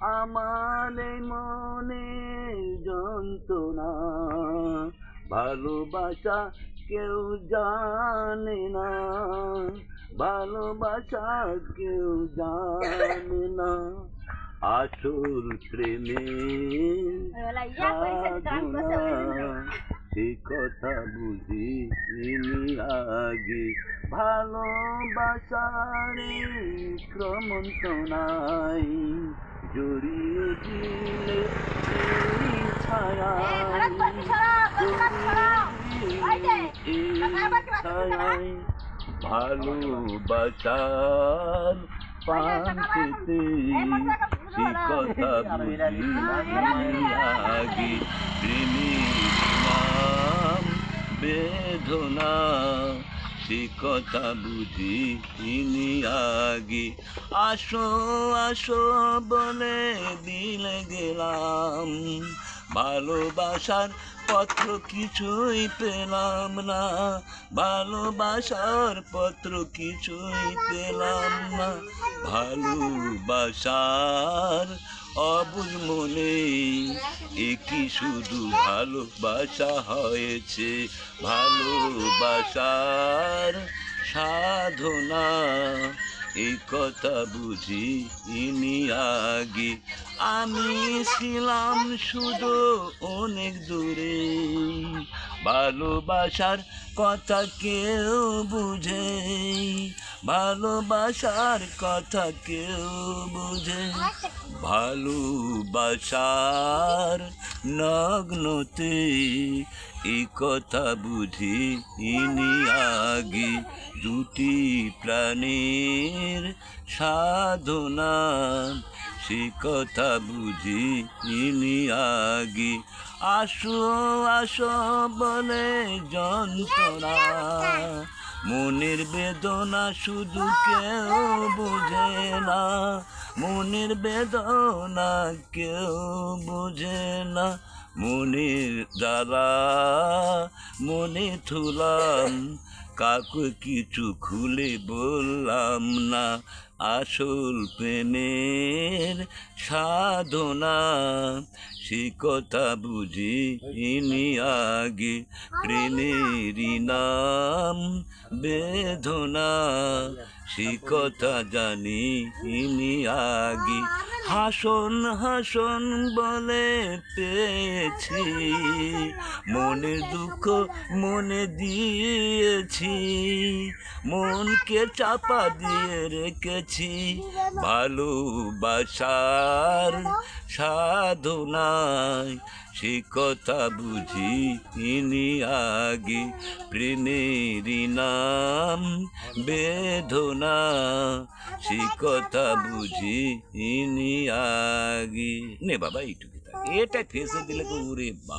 আমার মনে যন্ত্রণা ভালোবাসা কেউ জানে না ভালোবাসা কেউ জানে না। আসল প্রেমে সে কথা বুঝি ইনি আগে। ভালোবাসার ক্রমন্ত নাই জড়িয়ে দিলে ছায়ায় ভালোবাসার সে কথা বুঝি আগে। প্রেমের নাম বেদনা, সে কথা বুঝি ইনি আগে। আসো আসো বলে দিলে গেলাম। ভালোবাসার পত্র কিছুই পেলাম না। ভালোবাসার পত্র কিছুই পেলাম না। ভালোবাসার অবুঝ মনে একই শুধু ভালোবাসা হয়েছে? ভালোবাসার সাধনা এই কথা বুঝি ইনি আগে। আমি ছিলাম শুধু অনেক দূরে। ভালোবাসার কথা কেউ বুঝে ভালোবাসার কথা কেউ বুঝে। ভালোবাসার নগ্নতে এই কথা বুঝি ইনি আগে। দুটি প্রাণের সাধনা সে কথা বুঝি ইনি আগে। আসো আসো বলে যন্ত্রণা। মনের বেদনা শুধু কেউ বুঝে না। মনের বেদনা কেউ বুঝে না। মনের দ্বারা মনে থুলাম কাকু কিছু খুলে বললাম না। আসল প্রেমের সাধনা সে কথা বুঝি ইনি আগে প্রেমেরই নাম বেদনা। সে কথা জানি ইনি আগে। হাসন হাসন বলে পেয়েছি মনের দুঃখ মনে দিয়েছি, মনকে চাপা দিয়ে রেখেছি ভালোবাসার সাধনায় সে কথা বুঝি ইনি আগে। প্রেমেরই নাম বেদনা, সে কথা বুঝি ইনি আগে। নে বাবা, এইটুকু এটা ফেসে দিলে তো উরে বা